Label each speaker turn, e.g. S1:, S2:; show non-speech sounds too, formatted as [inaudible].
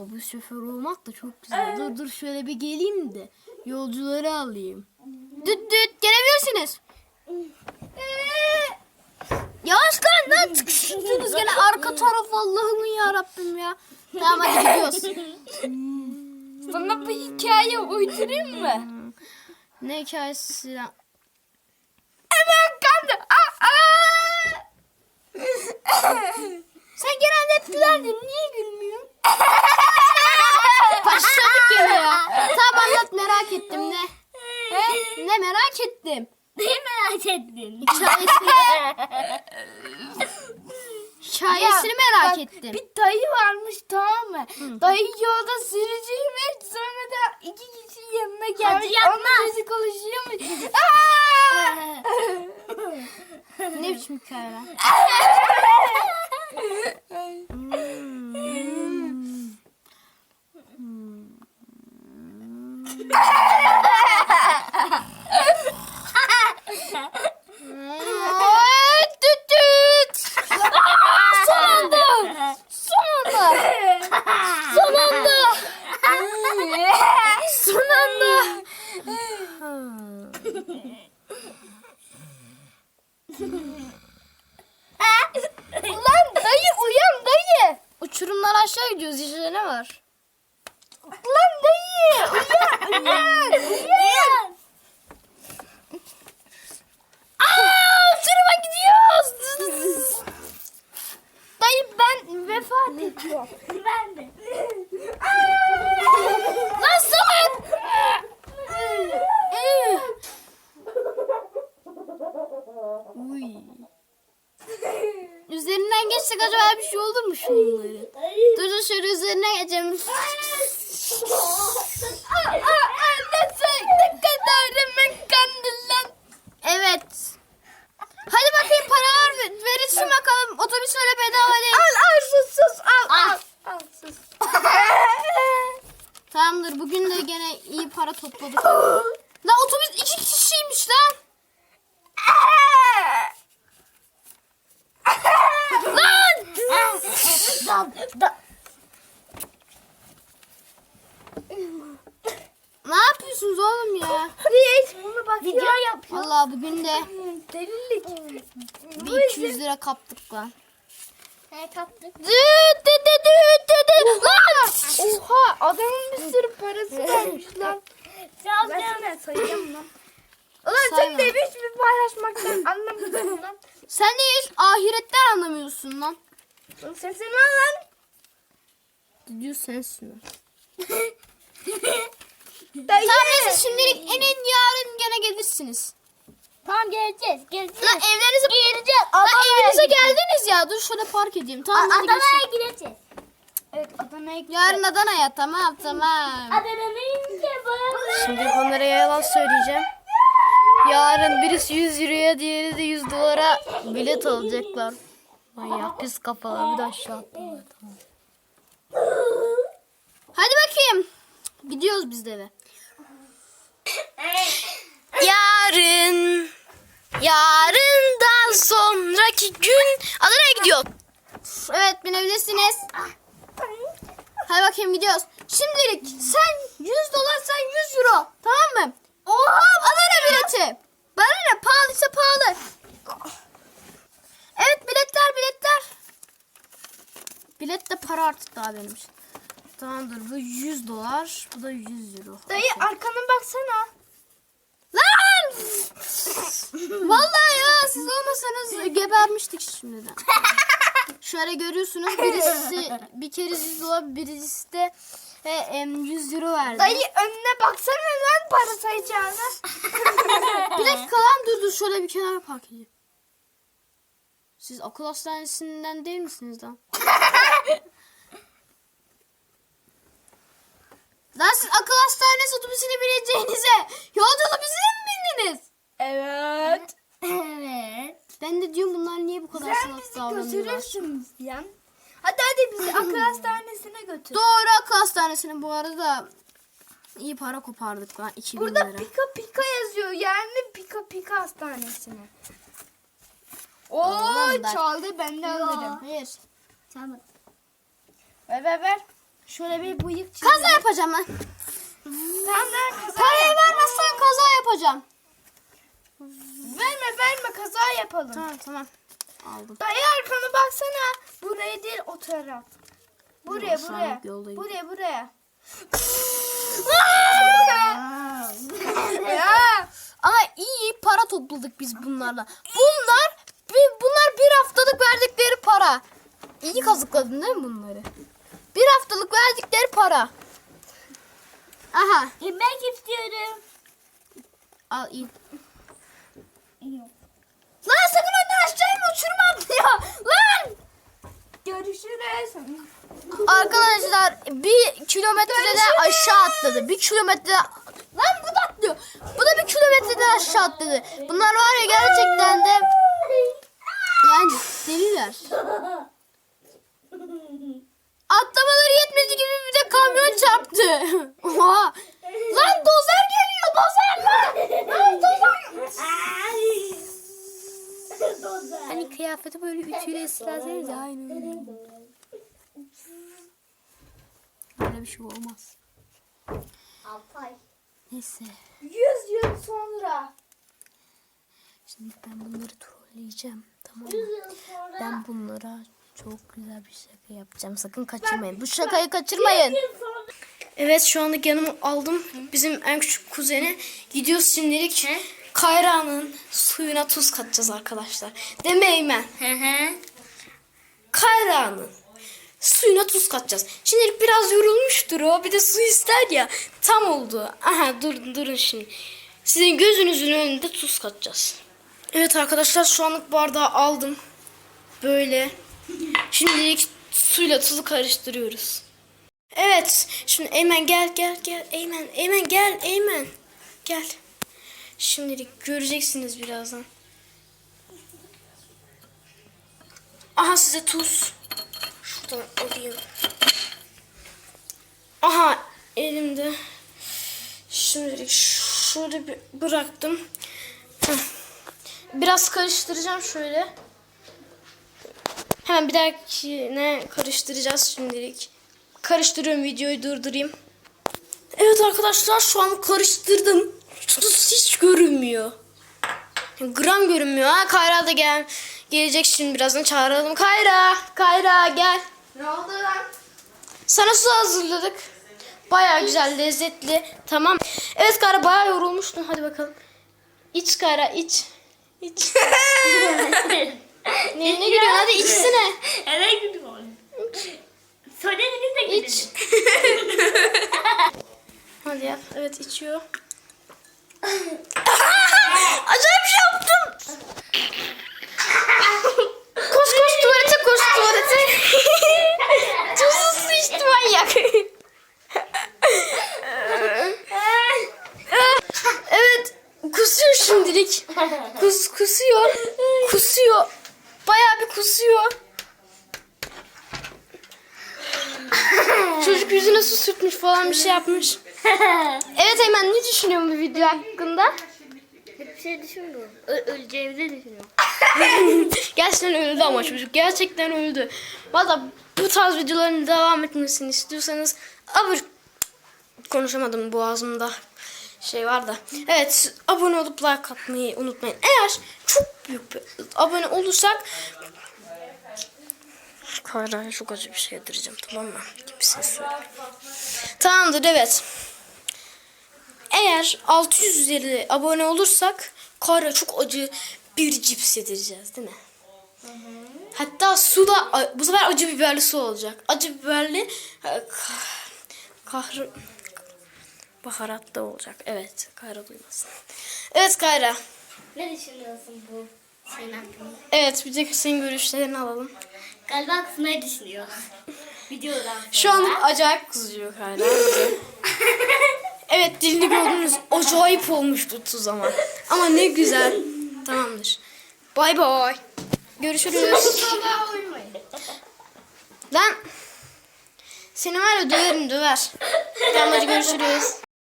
S1: Otobüs şoförü olmak da çok güzel. Dur dur şöyle bir geleyim de yolcuları alayım. Düt düt gelebilirsiniz. Yavaş lan lan [laughs] tıkıştınız gene arka taraf Allah'ım ya Rabbim ya. Tamam hadi gidiyoruz.
S2: Sana bir hikaye uydurayım mı?
S1: Ne hikayesi lan?
S2: Hemen kandı. Aa, aa.
S1: Sen genelde hep gülerdin. Niye gülmüyorsun? [laughs] Başladık yine ya. [laughs] Tamam anlat merak ettim ne? He? Ne merak ettim.
S3: Neyi merak ettin?
S1: Hikayesini, [laughs] hikayesini merak
S2: bak,
S1: ettim.
S2: Bir dayı varmış tamam mı? Dayı yolda sürücüymüş. Sonra da iki kişi yanına gelmiş.
S3: yapma.
S2: Onunla sesi konuşuyormuş. [laughs]
S1: Ne biçim hikaye lan? Ay, düt düt. Son anda. Son anda. Son anda. [laughs] Son anda.
S2: Ulan dayı uyan dayı.
S1: Uçurumdan aşağı gidiyoruz işte ne var?
S2: Ulan dayı uyan uyan uyan.
S1: Geçsek acaba bir şey olur mu şunları? Dur dur şöyle üzerine geçelim.
S2: Ne kadar demek kandın lan.
S1: Evet. Hadi bakayım para ver, verirsin bakalım. Otobüs öyle bedava değil.
S2: Al al sus sus al
S1: Al.
S2: al. Al sus.
S1: Tamamdır bugün de gene iyi para topladık. [laughs] Lan otobüs iki kişiymiş lan. Lan! Ne yapıyorsunuz oğlum ya?
S2: Hiç bunu
S3: Video
S2: ya.
S3: yapıyor.
S1: Allah bugün de
S2: Delilik.
S1: bir 200 lira kaptık lan.
S3: Ne kaptık?
S1: Düt düt düt düt düt düt. Lan!
S2: Oha adamın bir sürü parası [laughs] varmış lan. Versene sayacağım lan. Ulan sen de hiçbir paylaşmaktan [laughs] anlamadın lan.
S1: Sen de hiç ahiretten anlamıyorsun lan.
S2: Lan Sesini al lan.
S1: Diyor sensin. [laughs] Tamam neyse şimdilik enin yarın gene gelirsiniz.
S3: Tamam geleceğiz. Geleceğiz.
S1: Lan evlerinize
S3: Geleceğiz.
S1: Lan evinize
S3: gideceğiz.
S1: geldiniz ya. Dur şöyle park edeyim. Tamam hadi
S3: Adana'ya
S1: görüşürüz.
S3: gideceğiz.
S2: Evet Adana'ya git.
S1: Yarın Adana'ya tamam tamam. Şimdi onlara yalan söyleyeceğim. Yarın birisi 100 euroya diğeri de 100 dolara bilet alacaklar. Manyak pis kafalar bir de aşağı attılar. Tamam. Hadi bakayım. Gidiyoruz biz de eve. Yarın yarından sonraki gün Adana'ya gidiyor. Evet binebilirsiniz. Hadi bakayım gidiyoruz. Şimdilik sen 100 dolar sen 100 euro. Tamam mı? Oha Adana bileti. Bana ne pahalıysa pahalı. Evet biletler biletler. Bilet de para artık daha benim için. Tamamdır bu 100 dolar. Bu da 100 euro.
S2: Dayı arkana baksana.
S1: Lan! Vallahi ya siz olmasanız gebermiştik şimdiden. Şöyle görüyorsunuz birisi bir kere 100 dolar birisi de e, em, 100 euro verdi.
S2: Dayı önüne baksana lan para sayacağını.
S1: Bir dakika lan dur dur şöyle bir kenara park edeyim. Siz akıl hastanesinden değil misiniz lan? [laughs] lan siz akıl hastanesi otobüsüne bineceğinize yolculuğu bizimle mi bindiniz?
S2: Evet.
S3: Evet.
S1: Ben de diyorum bunlar niye bu kadar
S2: Sen
S1: salak
S2: bizi
S1: davranıyorlar?
S2: götürürsün ya. Hadi hadi bizi [laughs] akıl hastanesine götür.
S1: Doğru akıl hastanesine bu arada iyi para kopardık lan 2000
S2: Burada
S1: lira.
S2: pika pika yazıyor yani pika pika hastanesine. Oo
S1: Alalım da.
S2: çaldı ben de alırım.
S1: Hayır.
S3: Tamam.
S2: Ver ver ver. Şöyle bir bıyık çiz.
S1: Kaza yapacağım ben.
S2: Tamam ben kaza
S1: Parayı
S2: yap.
S1: vermezsen kaza yapacağım.
S2: Verme verme kaza yapalım.
S1: Tamam tamam. Aldım.
S2: Dayı arkana baksana. Buraya değil o taraf. Buraya
S1: Yok,
S2: buraya.
S1: yoldayım.
S2: Buraya buraya. [laughs] ya.
S1: Ama iyi para topladık biz bunlarla. Bunlar bir haftalık verdikleri para. İyi kazıkladın değil mi bunları? Bir haftalık verdikleri para. Aha.
S3: Yemek istiyorum.
S1: Al iyi. Lan sakın onu aşağıya mı uçurma ya? Lan!
S2: Görüşürüz.
S1: Arkadaşlar bir kilometrede aşağı atladı. Bir kilometre Lan bu da atlıyor. Bu da bir kilometreden aşağı atladı. Bunlar var ya gerçekten de yani deliler. Atlamaları yetmedi gibi bir de kamyon çarptı. [laughs] Oha. Lan dozer geliyor dozer lan. Lan dozer. Hani kıyafeti böyle ütüyle ıslarseniz ya aynı öyle. Böyle bir şey olmaz.
S3: Altay.
S1: Neyse.
S2: Yüz yıl sonra.
S1: Şimdi ben bunları trolleyeceğim. Tamam. Ben bunlara çok güzel bir şaka yapacağım. Sakın kaçırmayın. Bu şakayı kaçırmayın. Evet şu anda yanıma aldım. Bizim en küçük kuzeni. Gidiyoruz şimdilik. Kayra'nın suyuna tuz katacağız arkadaşlar. Değil mi Eymen? Kayra'nın suyuna tuz katacağız. Şimdilik biraz yorulmuştur o. Bir de su ister ya. Tam oldu. Aha durun durun şimdi. Sizin gözünüzün önünde tuz katacağız. Evet arkadaşlar şu anlık bardağı aldım. Böyle. Şimdilik suyla tuzu karıştırıyoruz. Evet. Şimdi Eymen gel gel gel. Eymen Eymen gel Eymen. Gel. Şimdilik göreceksiniz birazdan. Aha size tuz. Şuradan alayım. Aha elimde. Şimdilik bir bıraktım. Biraz karıştıracağım şöyle. Hemen bir dahakine karıştıracağız şimdilik. Karıştırıyorum videoyu durdurayım. Evet arkadaşlar şu an karıştırdım. Tuz hiç görünmüyor. Gram görünmüyor. Ha Kayra da gel. Gelecek şimdi birazdan çağıralım. Kayra, Kayra gel.
S2: Ne oldu lan?
S1: Sana su hazırladık. Baya güzel, lezzetli. Tamam. Evet Kayra baya yorulmuştun. Hadi bakalım. İç Kayra, iç. İç. ne, ne gülüyorsun? Hadi içsene.
S3: Eve gidiyorum. Söylediniz de
S1: İç.
S3: gidin. [laughs]
S1: Hadi yap. Evet içiyor. [laughs] Acayip şey yaptım. koş koş tuvalete koş tuvalete. [laughs] Tuzlu su içti manyak. evet kusuyor şimdilik. [laughs] Kus, kusuyor. Kusuyor. Bayağı bir kusuyor. Çocuk yüzüne su sürtmüş falan bir şey yapmış. [laughs] Evet Eymen ne düşünüyorsun bu video hakkında?
S3: Bir şey düşünmüyorum. Ö- öleceğimizi düşünüyorum. [laughs]
S1: Gerçekten öldü ama çocuk. Gerçekten öldü. Valla bu tarz videoların devam etmesini istiyorsanız abone... Konuşamadım boğazımda şey var da. Evet abone olup like atmayı unutmayın. Eğer çok büyük bir abone olursak Kayra'ya çok acı bir şey yedireceğim tamam mı? Kimseye söyle. Tamamdır evet. Eğer 600 üzeri abone olursak Kayra çok acı bir cips yedireceğiz değil mi? Hatta su da bu sefer acı biberli su olacak. Acı biberli e, kah- baharatlı olacak. Evet, Kayra duymasın. Evet Kayra.
S3: Ne düşünüyorsun bu şeyin hakkında?
S1: Evet, bir de senin görüşlerini alalım.
S3: Galiba kısmayı düşünüyor. [laughs] Videodan
S1: Şu an acayip kızıyor Kayra. [laughs] Evet, dilini gördünüz. Acayip olmuştu tuz ama. Ama ne güzel. Tamamdır. Bay bay. Görüşürüz. Lan. Seni var ya döverim döver. Tamam hadi görüşürüz.